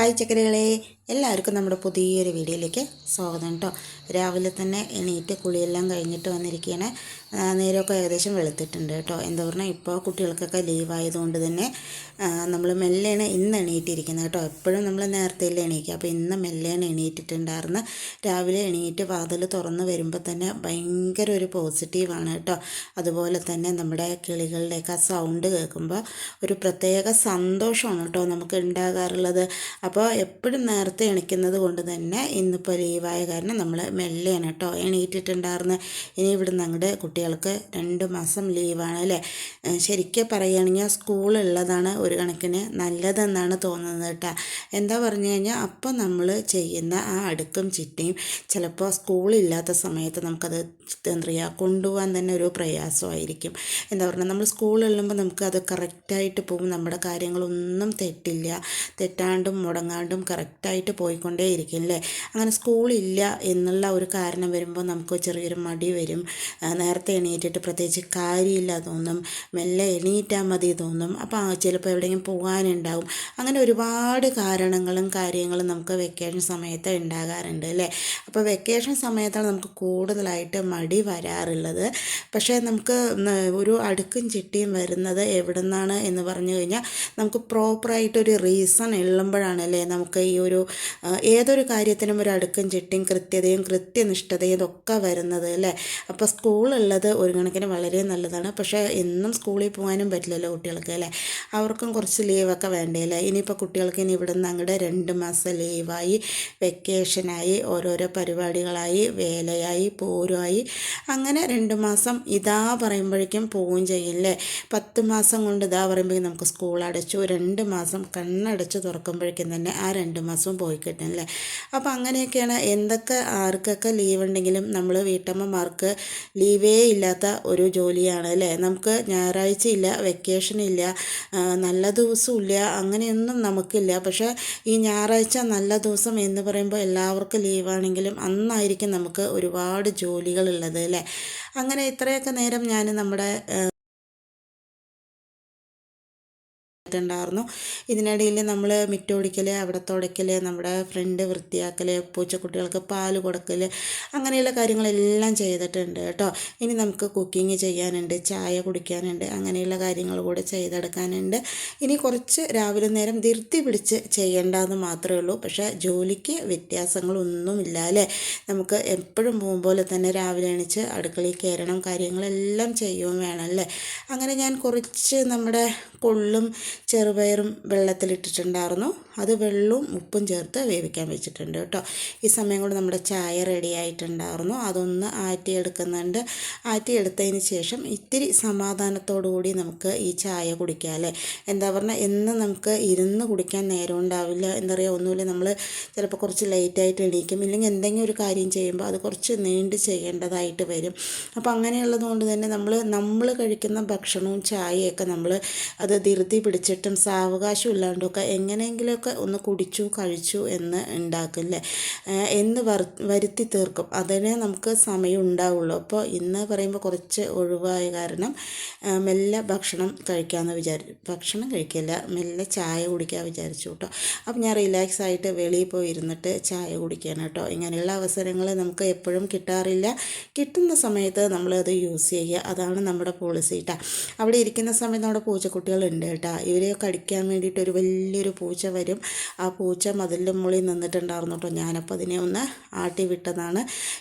high secretary എല്ലാവർക്കും നമ്മുടെ പുതിയൊരു വീഡിയോയിലേക്ക് സ്വാഗതം കേട്ടോ. രാവിലെ തന്നെ എണീറ്റ് കുളിയെല്ലാം കഴിഞ്ഞിട്ട് വന്നിരിക്കുകയാണ് നേരമൊക്കെ ഏകദേശം വെളുത്തിട്ടുണ്ട് കേട്ടോ. എന്താ പറഞ്ഞാൽ ഇപ്പോൾ കുട്ടികൾക്കൊക്കെ ലീവായതുകൊണ്ട് തന്നെ നമ്മൾ മെല്ലെയാണ് ഇന്ന് എണീറ്റിരിക്കുന്നത് കേട്ടോ. എപ്പോഴും നമ്മൾ നേരത്തെയല്ലേ എണീക്കുക. അപ്പോൾ ഇന്ന് മെല്ലെയാണ് എണീറ്റിട്ടുണ്ടായിരുന്നു രാവിലെ എണീറ്റ് വാതിൽ തുറന്ന് വരുമ്പോൾ തന്നെ ഭയങ്കര ഒരു പോസിറ്റീവാണ് കേട്ടോ. അതുപോലെ തന്നെ നമ്മുടെ കിളികളുടെയൊക്കെ സൗണ്ട് കേൾക്കുമ്പോൾ ഒരു പ്രത്യേക സന്തോഷമാണ് കേട്ടോ നമുക്ക് ഉണ്ടാകാറുള്ളത്. അപ്പോൾ എപ്പോഴും നേരത്തെ എണീക്കുന്നത് കൊണ്ട് തന്നെ ഇന്നിപ്പോൾ ലീവായ കാരണം നമ്മൾ മെല്ലെയാണ് കേട്ടോ. എണീറ്റിട്ടുണ്ടായിരുന്നു ഇനി ഇവിടുന്ന് അങ്ങോട്ട് കുട്ടികൾക്ക് രണ്ട് മാസം ലീവാണ് അല്ലേ? ശരിക്കും പറയുകയാണെങ്കിൽ സ്കൂളുള്ളതാണ് ഒരു കണക്കിന് നല്ലതെന്നാണ് തോന്നുന്നത് കേട്ടോ. എന്താ പറഞ്ഞു കഴിഞ്ഞാൽ അപ്പോൾ നമ്മൾ ചെയ്യുന്ന ആ അടുക്കും ചിട്ടയും ചിലപ്പോൾ സ്കൂളില്ലാത്ത സമയത്ത് നമുക്കത് എന്താ പറയുക കൊണ്ടുപോകാൻ തന്നെ ഒരു പ്രയാസമായിരിക്കും. എന്താ പറയുക നമ്മൾ സ്കൂളിലുമ്പോൾ നമുക്കത് കറക്റ്റായിട്ട് പോകും. നമ്മുടെ കാര്യങ്ങളൊന്നും തെറ്റില്ല. തെറ്റാണ്ടും മുടങ്ങാണ്ടും കറക്റ്റായിട്ട് പോയിക്കൊണ്ടേയിരിക്കും അല്ലേ അങ്ങനെ സ്കൂളില്ല എന്നുള്ള ഒരു കാരണം വരുമ്പോൾ നമുക്ക് ചെറിയൊരു മടി വരും. നേരത്തെ എണീറ്റിട്ട് പ്രത്യേകിച്ച് കാര്യമില്ല തോന്നും. മെല്ലെ എണീറ്റാൽ മതി തോന്നും. അപ്പോൾ ചിലപ്പോൾ എവിടെയെങ്കിലും പോകാനുണ്ടാവും. അങ്ങനെ ഒരുപാട് കാരണങ്ങളും കാര്യങ്ങളും നമുക്ക് വെക്കേഷൻ സമയത്ത് ഉണ്ടാകാറുണ്ട് അല്ലേ? അപ്പോൾ വെക്കേഷൻ സമയത്താണ് നമുക്ക് കൂടുതലായിട്ട് മടി വരാറുള്ളത്. പക്ഷേ നമുക്ക് ഒരു അടുക്കും ചിട്ടിയും വരുന്നത് എവിടെ നിന്നാണ് എന്ന് പറഞ്ഞു കഴിഞ്ഞാൽ നമുക്ക് പ്രോപ്പറായിട്ടൊരു റീസൺ ഉള്ളുമ്പോഴാണ് അല്ലേ? നമുക്ക് ഈ ഒരു ഏതൊരു കാര്യത്തിനും ഒരു അടുക്കും ചിട്ടിയും കൃത്യതയും കൃത്യനിഷ്ഠതയും ഇതൊക്കെ വരുന്നത് അല്ലേ? അപ്പോൾ സ്കൂളുള്ളത് ഒരു കണക്കിന് വളരെ നല്ലതാണ്. പക്ഷേ എന്നും സ്കൂളിൽ പോകാനും പറ്റില്ലല്ലോ കുട്ടികൾക്ക് അല്ലേ? അവർക്കും കുറച്ച് ലീവൊക്കെ വേണ്ടേ അല്ലേ? ഇനിയിപ്പോൾ കുട്ടികൾക്ക് ഇനി ഇവിടെ നിന്ന് അങ്ങോട്ട് രണ്ട് മാസം ലീവായി വെക്കേഷനായി ഓരോരോ പരിപാടികളായി വേലയായി പോരുമായി. അങ്ങനെ രണ്ട് മാസം ഇതാ പറയുമ്പോഴേക്കും പോവുകയും ചെയ്യില്ലേ പത്ത് മാസം കൊണ്ട് ഇതാ പറയുമ്പോഴേക്കും നമുക്ക് സ്കൂൾ അടച്ചു. രണ്ട് മാസം കണ്ണടച്ച് തുറക്കുമ്പോഴേക്കും തന്നെ ആ രണ്ട് മാസവും പോയി കിട്ടും അല്ലേ? അപ്പോൾ അങ്ങനെയൊക്കെയാണ് എന്തൊക്കെ ആർക്കൊക്കെ ലീവ് ഉണ്ടെങ്കിലും നമ്മൾ വീട്ടമ്മമാർക്ക് ലീവേ ഇല്ലാത്ത ഒരു ജോലിയാണ് അല്ലേ? നമുക്ക് ഞായറാഴ്ച ഇല്ല വെക്കേഷൻ ഇല്ല നല്ല ദിവസവും ഇല്ല അങ്ങനെയൊന്നും നമുക്കില്ല. പക്ഷേ ഈ ഞായറാഴ്ച നല്ല ദിവസം എന്ന് പറയുമ്പോൾ എല്ലാവർക്കും ലീവാണെങ്കിലും അന്നായിരിക്കും നമുക്ക് ഒരുപാട് ജോലികളുള്ളത് അല്ലേ? അങ്ങനെ ഇത്രയൊക്കെ നേരം ഞാൻ നമ്മുടെ ഉണ്ടായിരുന്നു. ഇതിനിടയിൽ നമ്മൾ മിറ്റോടിക്കൽ അവിടെ തുടയ്ക്കൽ നമ്മുടെ ഫ്രണ്ട് വൃത്തിയാക്കൽ പൂച്ചക്കുട്ടികൾക്ക് പാൽ കൊടുക്കൽ അങ്ങനെയുള്ള കാര്യങ്ങളെല്ലാം ചെയ്തിട്ടുണ്ട് കേട്ടോ. ഇനി നമുക്ക് കുക്കിംഗ് ചെയ്യാനുണ്ട് ചായ കുടിക്കാനുണ്ട് അങ്ങനെയുള്ള കാര്യങ്ങൾ കൂടെ ചെയ്തെടുക്കാനുണ്ട്. ഇനി കുറച്ച് രാവിലെ നേരം ധൃതി പിടിച്ച് ചെയ്യേണ്ടതെന്ന് മാത്രമേ ഉള്ളൂ. പക്ഷേ ജോലിക്ക് വ്യത്യാസങ്ങളൊന്നുമില്ല അല്ലേ? നമുക്ക് എപ്പോഴും പോകുമ്പോലെ പോലെ തന്നെ രാവിലെ എണീച്ച് അടുക്കളയിൽ കയറണം കാര്യങ്ങളെല്ലാം ചെയ്യുകയും വേണം അല്ലേ? അങ്ങനെ ഞാൻ കുറച്ച് നമ്മുടെ കൊള്ളും ചെറുപയറും വെള്ളത്തിലിട്ടിട്ടുണ്ടായിരുന്നു. അത് വെള്ളവും ഉപ്പും ചേർത്ത് വേവിക്കാൻ വെച്ചിട്ടുണ്ട് കേട്ടോ. ഈ സമയം കൊണ്ട് നമ്മുടെ ചായ റെഡി ആയിട്ടുണ്ടായിരുന്നു. അതൊന്ന് ആറ്റിയെടുക്കുന്നുണ്ട്. ആറ്റിയെടുത്തതിന് ശേഷം ഇത്തിരി സമാധാനത്തോടുകൂടി നമുക്ക് ഈ ചായ കുടിക്കാം അല്ലേ? എന്താ പറഞ്ഞാൽ എന്ന് നമുക്ക് ഇരുന്ന് കുടിക്കാൻ നേരം ഉണ്ടാവില്ല. എന്താ പറയുക ഒന്നുമില്ല നമ്മൾ ചിലപ്പോൾ കുറച്ച് ലേറ്റായിട്ട് എണീക്കും. ഇല്ലെങ്കിൽ എന്തെങ്കിലും ഒരു കാര്യം ചെയ്യുമ്പോൾ അത് കുറച്ച് നീണ്ട് ചെയ്യേണ്ടതായിട്ട് വരും. അപ്പോൾ അങ്ങനെയുള്ളത് കൊണ്ട് തന്നെ നമ്മൾ നമ്മൾ കഴിക്കുന്ന ഭക്ഷണവും ചായയൊക്കെ നമ്മൾ അത് ധൃതി പിടിച്ചിട്ടും സാവകാശം ഇല്ലാണ്ടൊക്കെ എങ്ങനെയെങ്കിലുമൊക്കെ ഒന്ന് കുടിച്ചു കഴിച്ചു എന്ന് ഉണ്ടാക്കില്ലേ? എന്ന് വരുത്തി തീർക്കും. അതിനെ നമുക്ക് സമയം ഉണ്ടാവുള്ളൂ. അപ്പോൾ ഇന്ന് പറയുമ്പോൾ കുറച്ച് ഒഴിവായ കാരണം മെല്ലെ ഭക്ഷണം കഴിക്കാമെന്ന് വിചാരിച്ചു. ഭക്ഷണം കഴിക്കില്ല മെല്ലെ ചായ കുടിക്കാൻ വിചാരിച്ചു കേട്ടോ. അപ്പം ഞാൻ റിലാക്സ് ആയിട്ട് വെളിയിൽ പോയി ഇരുന്നിട്ട് ചായ കുടിക്കുകയാണ് കേട്ടോ. ഇങ്ങനെയുള്ള അവസരങ്ങൾ നമുക്ക് എപ്പോഴും കിട്ടാറില്ല. കിട്ടുന്ന സമയത്ത് നമ്മളത് യൂസ് ചെയ്യുക. അതാണ് നമ്മുടെ പോളിസി കേട്ടോ അവിടെ ഇരിക്കുന്ന സമയത്ത് നമ്മുടെ പൂച്ചക്കുട്ടികളുണ്ട് കേട്ടോ. ഇവരെ കടിക്കാൻ വേണ്ടിയിട്ട് ഒരു വലിയൊരു പൂച്ച വരും. ആ പൂച്ച മതിലിന്റെ മുകളിൽ നിന്നിട്ടുണ്ടായിരുന്നു കേട്ടോ. ഞാനപ്പോൾ അതിനെ ഒന്ന് ആട്ടി വിട്ടതാണ്.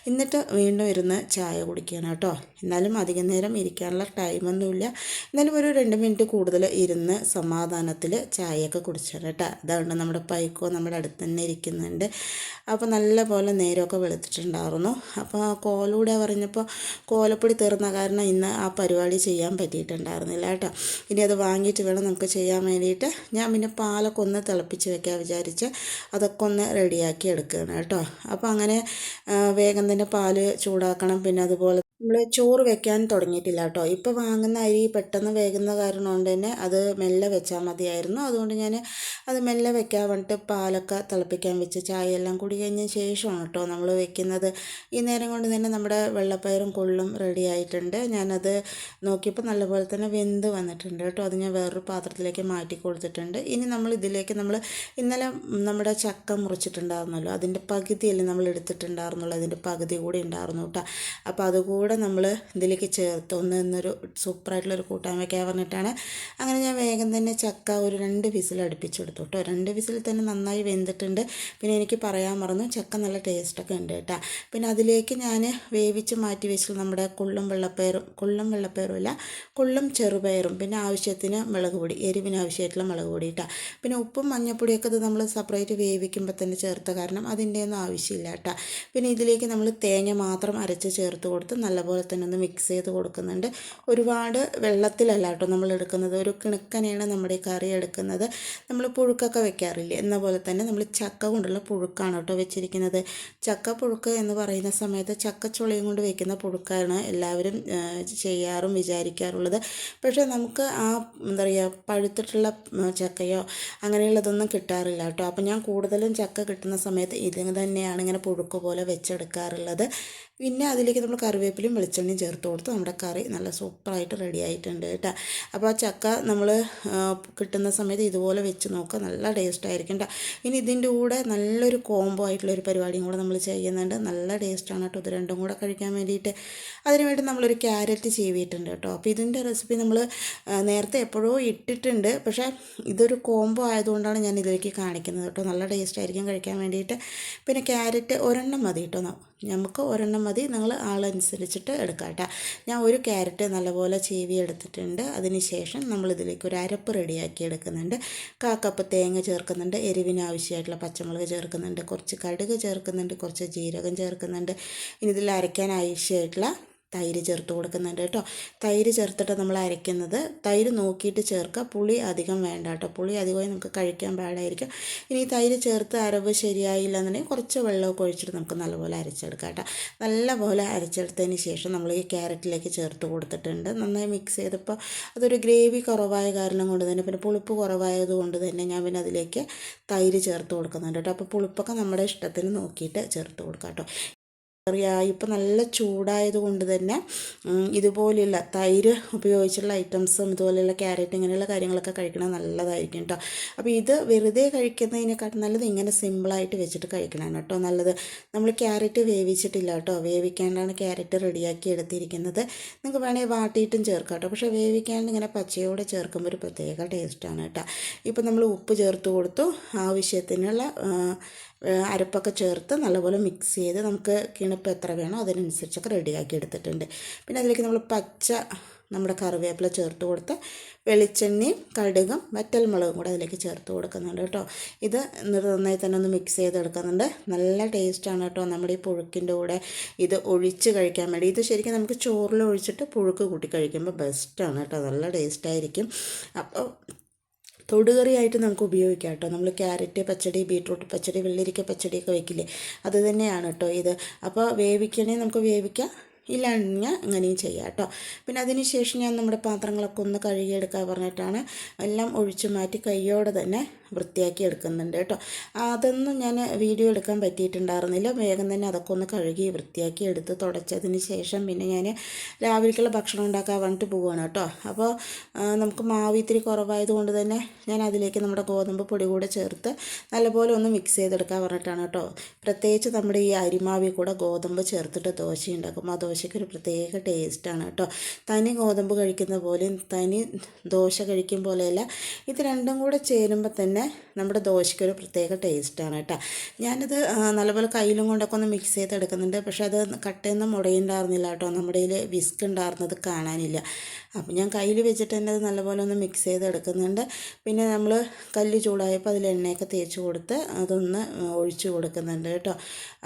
എന്നിട്ട് വീണ്ടും ഇരുന്ന് ചായ കുടിക്കുകയാണ് കേട്ടോ. എന്നാലും അധികം നേരം ഇരിക്കാനുള്ള ടൈമൊന്നുമില്ല എന്നാലും ഒരു രണ്ട് മിനിറ്റ് കൂടുതൽ ഇരുന്ന് സമാധാനത്തിൽ ചായയൊക്കെ കുടിച്ചാണ് കേട്ടോ. അതുകൊണ്ട് നമ്മുടെ പൈക്കോ നമ്മുടെ അടുത്ത് തന്നെ ഇരിക്കുന്നുണ്ട്. അപ്പോൾ നല്ല പോലെ നേരമൊക്കെ വെളുത്തിട്ടുണ്ടായിരുന്നു. അപ്പോൾ കോലൂടെ പറഞ്ഞപ്പോൾ കോലപ്പൊടി തീർന്ന കാരണം ഇന്ന് ആ പരിപാടി ചെയ്യാൻ പറ്റിയിട്ടുണ്ടായിരുന്നില്ല കേട്ടോ. ഇനി അത് വാങ്ങിയിട്ട് വേണം നമുക്ക് ചെയ്യാൻ വേണ്ടിയിട്ട് ഞാൻ പിന്നെ പാലൊക്കെ ഒന്ന് തിളപ്പിച്ച് വെക്കാൻ വിചാരിച്ച് അതൊക്കെ ഒന്ന് റെഡിയാക്കി എടുക്കുകയാണ് കേട്ടോ. അപ്പോൾ അങ്ങനെ വേഗം തന്നെ പാൽ ചൂടാക്കണം. പിന്നെ അതുപോലെ നമ്മൾ ചോറ് വെക്കാൻ തുടങ്ങിയിട്ടില്ല കേട്ടോ. ഇപ്പോൾ വാങ്ങുന്ന അരി പെട്ടെന്ന് വേകുന്ന കാരണം കൊണ്ട് തന്നെ അത് മെല്ലെ വെച്ചാൽ മതിയായിരുന്നു. അതുകൊണ്ട് ഞാൻ അത് മെല്ലെ വെക്കാൻ വേണ്ടിയിട്ട് പാലൊക്കെ തിളപ്പിക്കാൻ വെച്ച് ചായ എല്ലാം കൂടി കഴിഞ്ഞ ശേഷമാണ് കേട്ടോ നമ്മൾ വെക്കുന്നത്. ഈ നേരം കൊണ്ട് തന്നെ നമ്മുടെ വെള്ളപ്പയറും കൊള്ളും റെഡി ആയിട്ടുണ്ട്. ഞാനത് നോക്കിയപ്പോൾ നല്ലപോലെ തന്നെ വെന്ത് വന്നിട്ടുണ്ട് കേട്ടോ. അത് ഞാൻ വേറൊരു പാത്രത്തിലേക്ക് മാറ്റി കൊടുത്തിട്ടുണ്ട്. ഇനി നമ്മൾ ഇതിലേക്ക് നമ്മൾ ഇന്നലെ നമ്മുടെ ചക്ക മുറിച്ചിട്ടുണ്ടായിരുന്നല്ലോ. അതിന്റെ പകുതിയല്ലേ നമ്മൾ എടുത്തിട്ടുണ്ടായിരുന്നുള്ളൂ. അതിന്റെ പകുതി കൂടി ഉണ്ടായിരുന്നു കേട്ടോ. അപ്പോൾ അതുകൂടെ കൂടെ നമ്മൾ ഇതിലേക്ക് ചേർത്ത് ഒന്ന് എന്നൊരു സൂപ്പറായിട്ടുള്ളൊരു കൂട്ടാൻ വയ്ക്കാൻ പറഞ്ഞിട്ടാണ്. അങ്ങനെ ഞാൻ വേഗം തന്നെ ചക്ക ഒരു രണ്ട് വിസിൽ അടുപ്പിച്ചെടുത്തു കേട്ടോ. രണ്ട് വിസിൽ തന്നെ നന്നായി വെന്തിട്ടുണ്ട്. പിന്നെ എനിക്ക് പറയാൻ മറന്നു ചക്ക നല്ല ടേസ്റ്റൊക്കെ ഉണ്ട് കേട്ടോ. പിന്നെ അതിലേക്ക് ഞാൻ വേവിച്ച് മാറ്റി വെച്ചിട്ട് നമ്മുടെ കുള്ളും വെള്ളപ്പയറും കുള്ളും വെള്ളപ്പയറും അല്ല കുള്ളും ചെറുപയറും പിന്നെ ആവശ്യത്തിന് മുളക് പൊടി എരിവിന് ആവശ്യമായിട്ടുള്ള മുളക് പൊടി കേട്ടോ. പിന്നെ ഉപ്പും മഞ്ഞപ്പൊടിയൊക്കെ ഇത് നമ്മൾ സെപ്പറേറ്റ് വേവിക്കുമ്പോൾ തന്നെ ചേർത്ത കാരണം അതിന്റെ ഒന്നും ആവശ്യമില്ല കേട്ടോ. പിന്നെ ഇതിലേക്ക് നമ്മൾ തേങ്ങ മാത്രം അരച്ച് ചേർത്ത് കൊടുത്ത് നല്ല നല്ലപോലെ തന്നെ ഒന്ന് മിക്സ് ചെയ്ത് കൊടുക്കുന്നുണ്ട്. ഒരുപാട് വെള്ളത്തിലല്ല കേട്ടോ നമ്മൾ എടുക്കുന്നത്. ഒരു കിണക്കനെയാണ് നമ്മുടെ ഈ കറി എടുക്കുന്നത്. നമ്മൾ പുഴുക്കൊക്കെ വെക്കാറില്ല? എന്ന പോലെ തന്നെ നമ്മൾ ചക്ക കൊണ്ടുള്ള പുഴുക്കാണ് കേട്ടോ വെച്ചിരിക്കുന്നത്. ചക്ക പുഴുക്ക് എന്ന് പറയുന്ന സമയത്ത് ചക്കച്ചുളയും കൊണ്ട് വെക്കുന്ന പുഴുക്കാണ് എല്ലാവരും ചെയ്യാറും വിചാരിക്കാറുള്ളത്. പക്ഷേ നമുക്ക് ആ എന്താ പറയുക പഴുത്തിട്ടുള്ള ചക്കയോ അങ്ങനെയുള്ളതൊന്നും കിട്ടാറില്ല കേട്ടോ. അപ്പോൾ ഞാൻ കൂടുതലും ചക്ക കിട്ടുന്ന സമയത്ത് ഇത് തന്നെയാണ് ഇങ്ങനെ പുഴുക്ക് പോലെ വെച്ചെടുക്കാറുള്ളത്. പിന്നെ അതിലേക്ക് നമ്മൾ കറിവേപ്പിലയും വെളിച്ചെണ്ണയും ചേർത്ത് കൊടുത്ത് നമ്മുടെ കറി നല്ല സൂപ്പറായിട്ട് റെഡി ആയിട്ടുണ്ട് കേട്ടോ. അപ്പോൾ ആ ചക്ക നമ്മൾ കിട്ടുന്ന സമയത്ത് ഇതുപോലെ വെച്ച് നോക്കുക നല്ല ടേസ്റ്റ് ആയിരിക്കും കേട്ടോ ഇനി ഇതിന്റെ കൂടെ നല്ലൊരു കോംബോ ആയിട്ടുള്ള ഒരു പരിപാടിയും കൂടെ നമ്മൾ ചെയ്യുന്നുണ്ട്. നല്ല ടേസ്റ്റാണ് കേട്ടോ ഇത് രണ്ടും കൂടെ കഴിക്കാൻ വേണ്ടിയിട്ട്. അതിനുവേണ്ടി നമ്മളൊരു ക്യാരറ്റ് ചീവിയിട്ടുണ്ട് കേട്ടോ അപ്പോൾ ഇതിന്റെ റെസിപ്പി നമ്മൾ നേരത്തെ എപ്പോഴോ ഇട്ടിട്ടുണ്ട്. പക്ഷേ ഇതൊരു കോംബോ ആയതുകൊണ്ടാണ് ഞാൻ ഇതിലേക്ക് കാണിക്കുന്നത് കേട്ടോ നല്ല ടേസ്റ്റ് ആയിരിക്കും കഴിക്കാൻ വേണ്ടിയിട്ട്. പിന്നെ ക്യാരറ്റ് ഒരെണ്ണം മതി കേട്ടോ നമുക്ക് ഒരെണ്ണം മതി. നിങ്ങൾ ആളനുസരിച്ചിട്ട് എടുക്കാം കേട്ടോ. ഞാൻ ഒരു ക്യാരറ്റ് നല്ലപോലെ ചീവി എടുത്തിട്ടുണ്ട്. അതിന് ശേഷം നമ്മളിതിലേക്ക് ഒരു അരപ്പ് റെഡിയാക്കി എടുക്കുന്നുണ്ട്. കാക്കപ്പ് തേങ്ങ ചേർക്കുന്നുണ്ട്. എരിവിന് ആവശ്യമായിട്ടുള്ള പച്ചമുളക് ചേർക്കുന്നുണ്ട്. കുറച്ച് കടുക് ചേർക്കുന്നുണ്ട്. കുറച്ച് ജീരകം ചേർക്കുന്നുണ്ട്. ഇനി ഇതിൽ അരയ്ക്കാൻ ആവശ്യമായിട്ടുള്ള തൈര് ചേർത്ത് കൊടുക്കുന്നുണ്ട് കേട്ടോ. തൈര് ചേർത്തിട്ട് നമ്മൾ അരയ്ക്കുന്നത് തൈര് നോക്കിയിട്ട് ചേർക്കുക. പുളി അധികം വേണ്ട കേട്ടോ. പുളി അധികമായി നമുക്ക് കഴിക്കാൻ പാടായിരിക്കും. ഇനി തൈര് ചേർത്ത് അരവ് ശരിയായില്ല എന്നുണ്ടെങ്കിൽ കുറച്ച് വെള്ളമൊക്കെ ഒഴിച്ചിട്ട് നമുക്ക് നല്ലപോലെ അരച്ചെടുക്കാം കേട്ടോ. നല്ലപോലെ അരച്ചെടുത്തതിന് ശേഷം നമ്മൾ ഈ ക്യാരറ്റിലേക്ക് ചേർത്ത് കൊടുത്തിട്ടുണ്ട്. നന്നായി മിക്സ് ചെയ്തപ്പോൾ അതൊരു ഗ്രേവി കുറവായ കാരണം കൊണ്ട് തന്നെ പിന്നെ പുളിപ്പ് കുറവായത് കൊണ്ട് തന്നെ ഞാൻ പിന്നെ അതിലേക്ക് തൈര് ചേർത്ത് കൊടുക്കുന്നുണ്ട് കേട്ടോ. അപ്പോൾ പുളിപ്പൊക്കെ നമ്മുടെ ഇഷ്ടത്തിന് നോക്കിയിട്ട് ചേർത്ത് കൊടുക്കാം കേട്ടോ. പറയുക ഇപ്പം നല്ല ചൂടായത് കൊണ്ട് തന്നെ ഇതുപോലെയുള്ള തൈര് ഉപയോഗിച്ചുള്ള ഐറ്റംസും ഇതുപോലെയുള്ള ക്യാരറ്റ് ഇങ്ങനെയുള്ള കാര്യങ്ങളൊക്കെ കഴിക്കണത് നല്ലതായിരിക്കും കേട്ടോ അപ്പോൾ ഇത് വെറുതെ കഴിക്കുന്നതിനെക്കാട്ടും നല്ലത് ഇങ്ങനെ സിമ്പിളായിട്ട് വെച്ചിട്ട് കഴിക്കണമാണ് കേട്ടോ നല്ലത്. നമ്മൾ ക്യാരറ്റ് വേവിച്ചിട്ടില്ല കേട്ടോ വേവിക്കാണ്ടാണ് ക്യാരറ്റ് റെഡിയാക്കി എടുത്തിരിക്കുന്നത്. നിങ്ങൾക്ക് വേണമെങ്കിൽ വാട്ടിയിട്ടും ചേർക്കാം കേട്ടോ പക്ഷേ വേവിക്കാണ്ട് ഇങ്ങനെ പച്ചയോടെ ചേർക്കുമ്പോൾ ഒരു പ്രത്യേക ടേസ്റ്റാണ് കേട്ടോ ഇപ്പോൾ നമ്മൾ ഉപ്പ് ചേർത്ത് കൊടുത്തു. ആവശ്യത്തിനുള്ള അരപ്പൊക്കെ ചേർത്ത് നല്ലപോലെ മിക്സ് ചെയ്ത് നമുക്ക് കിണപ്പ് എത്ര വേണോ അതിനനുസരിച്ചൊക്കെ റെഡിയാക്കി എടുത്തിട്ടുണ്ട്. പിന്നെ അതിലേക്ക് നമ്മൾ പച്ച നമ്മുടെ കറിവേപ്പില ചേർത്ത് കൊടുത്ത് വെളിച്ചെണ്ണയും കടുകും വറ്റൽമുളകും കൂടെ അതിലേക്ക് ചേർത്ത് കൊടുക്കുന്നുണ്ട് കേട്ടോ. ഇത് നന്നായി തന്നെ ഒന്ന് മിക്സ് ചെയ്തെടുക്കുന്നുണ്ട്. നല്ല ടേസ്റ്റാണ് കേട്ടോ നമ്മുടെ ഈ പുഴുക്കിന്റെ കൂടെ ഇത് ഒഴിച്ച് കഴിക്കാൻ വേണ്ടി. ഇത് ശരിക്കും നമുക്ക് ചോറിൽ ഒഴിച്ചിട്ട് പുഴുക്ക് കൂട്ടി കഴിക്കുമ്പോൾ ബെസ്റ്റാണ് കേട്ടോ. നല്ല ടേസ്റ്റായിരിക്കും അപ്പോൾ തൊടുകറിയായിട്ട് നമുക്ക് ഉപയോഗിക്കാം കേട്ടോ. നമ്മൾ ക്യാരറ്റ് പച്ചടി ബീട്രൂട്ട് പച്ചടി വെള്ളരിക്ക പച്ചടിയൊക്കെ വെക്കില്ലേ? അത് തന്നെയാണ് കേട്ടോ ഇത്. അപ്പോൾ വേവിക്കണേ നമുക്ക് വേവിക്കാം. ഇല്ലാഞ്ഞാൽ അങ്ങനെയും ചെയ്യാം കേട്ടോ. പിന്നെ അതിന് ശേഷം ഞാൻ നമ്മുടെ പാത്രങ്ങളൊക്കെ ഒന്ന് കഴുകിയെടുക്കാൻ പറഞ്ഞിട്ടാണ് എല്ലാം ഒഴിച്ചു മാറ്റി കൈയോടെ തന്നെ വൃത്തിയാക്കി എടുക്കുന്നുണ്ട് കേട്ടോ. അതൊന്നും ഞാൻ വീഡിയോ എടുക്കാൻ പറ്റിയിട്ടുണ്ടായിരുന്നില്ല. വേഗം തന്നെ അതൊക്കെ ഒന്ന് കഴുകി വൃത്തിയാക്കി എടുത്ത് തുടച്ചതിന് ശേഷം പിന്നെ ഞാൻ രാവിലേക്കുള്ള ഭക്ഷണം ഉണ്ടാക്കാൻ വേണ്ടിട്ട് പോവുകയാണ് കേട്ടോ. അപ്പോൾ നമുക്ക് മാവ് ഇത്തിരി കുറവായത് കൊണ്ട് തന്നെ ഞാൻ അതിലേക്ക് നമ്മുടെ ഗോതമ്പ് പൊടി കൂടെ ചേർത്ത് നല്ലപോലെ ഒന്ന് മിക്സ് ചെയ്തെടുക്കാൻ പറഞ്ഞിട്ടാണ് കേട്ടോ. പ്രത്യേകിച്ച് നമ്മുടെ ഈ അരിമാവിൽ കൂടെ ഗോതമ്പ് ചേർത്തിട്ട് ദോശ ഉണ്ടാക്കും. ആ ദോശയ്ക്ക് ഒരു പ്രത്യേക ടേസ്റ്റാണ് കേട്ടോ. തനി ഗോതമ്പ് കഴിക്കുന്ന പോലെയും തനി ദോശ കഴിക്കും പോലെയല്ല ഇത് രണ്ടും കൂടെ ചേരുമ്പോൾ തന്നെ നമ്മുടെ ദോശയ്ക്കൊരു പ്രത്യേക ടേസ്റ്റാണ് കേട്ടോ. ഞാനിത് നല്ലപോലെ കയ്യിലും കൊണ്ടൊക്കെ ഒന്ന് മിക്സ് ചെയ്തെടുക്കുന്നുണ്ട്. പക്ഷേ അത് കട്ടയൊന്നും മുടയുണ്ടായിരുന്നില്ല കേട്ടോ. നമ്മുടെ കയ്യിൽ വിസ്ക് ഉണ്ടായിരുന്നത് കാണാനില്ല. അപ്പം ഞാൻ കയ്യിൽ വെച്ചിട്ട് തന്നെ അത് നല്ലപോലെ ഒന്ന് മിക്സ് ചെയ്തെടുക്കുന്നുണ്ട്. പിന്നെ നമ്മൾ കല്ല് ചൂടായപ്പോൾ അതിൽ എണ്ണയൊക്കെ തേച്ച് കൊടുത്ത് അതൊന്ന് ഒഴിച്ചു കൊടുക്കുന്നുണ്ട് കേട്ടോ.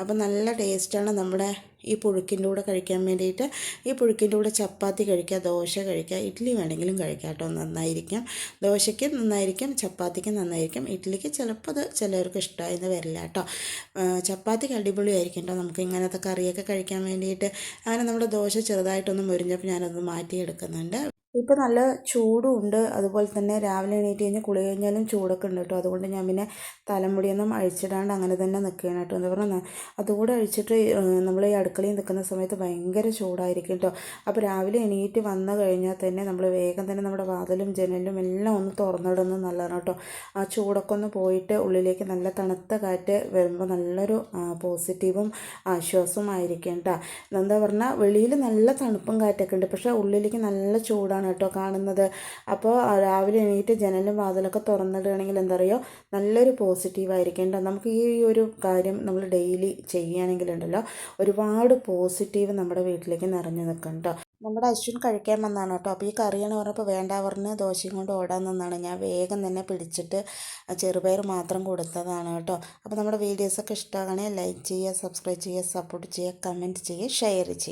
അപ്പോൾ നല്ല ടേസ്റ്റാണ് നമ്മുടെ ഈ പുഴുക്കിന്റെ കൂടെ കഴിക്കാൻ വേണ്ടിയിട്ട് ഈ പുഴുക്കിന്റെ കൂടെ ചപ്പാത്തി കഴിക്കുക ദോശ കഴിക്കുക ഇഡ്ഡലി വേണമെങ്കിലും കഴിക്കാം കേട്ടോ. നന്നായിരിക്കും. ദോശയ്ക്ക് നന്നായിരിക്കും ചപ്പാത്തിക്ക് നന്നായിരിക്കും ഇഡ്ഡലിക്ക് ചിലപ്പോൾ അത് ചിലർക്ക് ഇഷ്ടമായെന്ന് വരില്ല കേട്ടോ. ചപ്പാത്തിക്ക് അടിപൊളിയായിരിക്കും കേട്ടോ. നമുക്ക് ഇങ്ങനത്തെ കറിയൊക്കെ കഴിക്കാൻ വേണ്ടിയിട്ട്. അങ്ങനെ നമ്മുടെ ദോശ ചെറുതായിട്ടൊന്ന് മുരിഞ്ഞപ്പോൾ ഞാനത് മാറ്റിയെടുക്കുന്നുണ്ട്. ഇപ്പോൾ നല്ല ചൂടും ഉണ്ട്. അതുപോലെ തന്നെ രാവിലെ എണീറ്റ് കഴിഞ്ഞാൽ കുളി കഴിഞ്ഞാലും ചൂടൊക്കെ ഉണ്ട് കേട്ടോ. അതുകൊണ്ട് ഞാൻ പിന്നെ തലമുടിയൊന്നും അഴിച്ചിടാണ്ട് അങ്ങനെ തന്നെ നിൽക്കുകയാണ് കേട്ടോ. എന്താ പറഞ്ഞാൽ അതുകൂടെ അഴിച്ചിട്ട് നമ്മൾ ഈ അടുക്കളയിൽ നിൽക്കുന്ന സമയത്ത് ഭയങ്കര ചൂടായിരിക്കും കേട്ടോ. അപ്പോൾ രാവിലെ എണീറ്റ് വന്നു കഴിഞ്ഞാൽ തന്നെ നമ്മൾ വേഗം തന്നെ നമ്മുടെ വാതിലും ജനലും എല്ലാം ഒന്ന് തുറന്നിടുന്നത് നല്ലതാണ് കേട്ടോ. ആ ചൂടൊക്കെ ഒന്ന് പോയിട്ട് ഉള്ളിലേക്ക് നല്ല തണുത്ത കാറ്റ് വരുമ്പോൾ നല്ലൊരു പോസിറ്റീവും ആശ്വാസവും ആയിരിക്കും കേട്ടോ. എന്താ പറഞ്ഞാൽ വെളിയിൽ നല്ല തണുപ്പും കാറ്റൊക്കെ ഉണ്ട്. പക്ഷേ ഉള്ളിലേക്ക് നല്ല ചൂടാണ് ആണ് കേട്ടോ കാണുന്നത്. അപ്പോൾ രാവിലെ എണീറ്റ് ജനലും വാതിലൊക്കെ തുറന്നിടുകയാണെങ്കിൽ എന്താ പറയുക നല്ലൊരു പോസിറ്റീവായിരിക്കും കേട്ടോ. നമുക്ക് ഈ ഒരു കാര്യം നമ്മൾ ഡെയിലി ചെയ്യുകയാണെങ്കിലുണ്ടല്ലോ ഒരുപാട് പോസിറ്റീവ് നമ്മുടെ വീട്ടിലേക്ക് നിറഞ്ഞു നിൽക്കും നമ്മുടെ അശ്വിൻ കഴിക്കാൻ വന്നാണ് കേട്ടോ. അപ്പോൾ ഈ കറിയാണ് പറഞ്ഞപ്പോൾ വേണ്ട പറഞ്ഞ് ദോശയും കൊണ്ട് ഓടാൻ നിന്നാണ്. ഞാൻ വേഗം തന്നെ പിടിച്ചിട്ട് ചെറുപയർ മാത്രം കൊടുത്തതാണ് കേട്ടോ. അപ്പോൾ നമ്മുടെ വീഡിയോസൊക്കെ ഇഷ്ടമാകണേ ലൈക്ക് ചെയ്യുക സബ്സ്ക്രൈബ് ചെയ്യുക സപ്പോർട്ട് ചെയ്യുക കമന്റ് ചെയ്യുക ഷെയർ ചെയ്യുക.